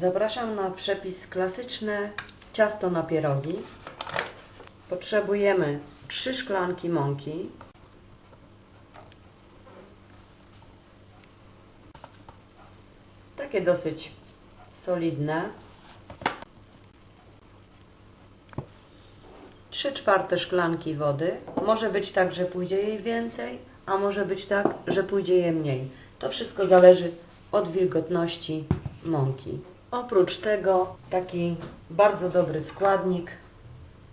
Zapraszam na przepis klasyczne ciasto na pierogi. Potrzebujemy 3 szklanki mąki, takie dosyć solidne, 3 czwarte szklanki wody. Może być tak, że pójdzie jej więcej, a może być tak, że pójdzie jej mniej. To wszystko zależy od wilgotności mąki. Oprócz tego taki bardzo dobry składnik,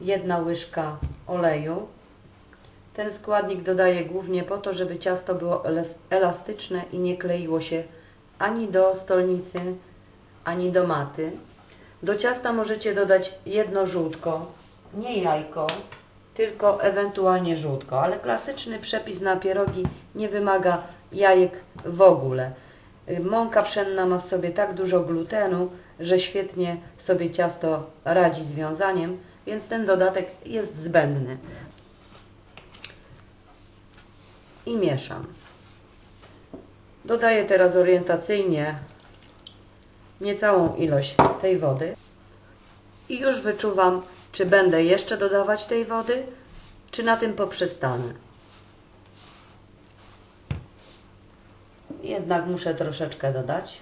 jedna łyżka oleju. Ten składnik dodaję głównie po to, żeby ciasto było elas- elastyczne i nie kleiło się ani do stolnicy, ani do maty. Do ciasta możecie dodać jedno żółtko, nie jajko, tylko ewentualnie żółtko, ale klasyczny przepis na pierogi nie wymaga jajek w ogóle. Y, Mąka pszenna ma w sobie tak dużo glutenu, że świetnie sobie ciasto radzi z wiązaniem, więc ten dodatek jest zbędny. I mieszam. Dodaję teraz orientacyjnie niecałą ilość tej wody i już wyczuwam, czy będę jeszcze dodawać tej wody, czy na tym poprzestanę. Jednak muszę troszeczkę dodać.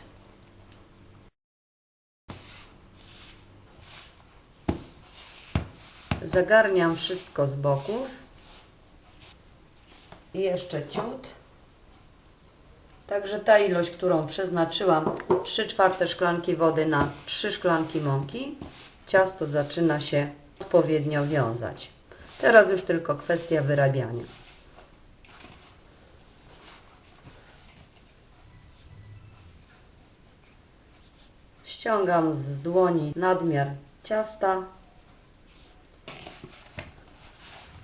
Zagarniam wszystko z boków. I jeszcze ciut. Także ta ilość, którą przeznaczyłam, 3 czwarte szklanki wody na 3 szklanki mąki, ciasto zaczyna się odpowiednio wiązać. Teraz już tylko kwestia wyrabiania. Ściągam z dłoni nadmiar ciasta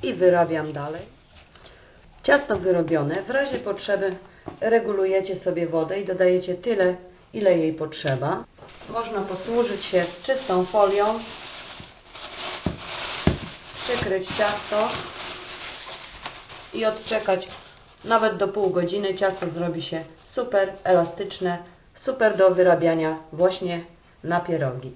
i wyrabiam dalej. Ciasto wyrobione, w razie potrzeby regulujecie sobie wodę i dodajecie tyle, ile jej potrzeba. Można posłużyć się czystą folią, przykryć ciasto i odczekać nawet do pół godziny. Ciasto zrobi się super elastyczne, super do wyrabiania właśnie na pierogi.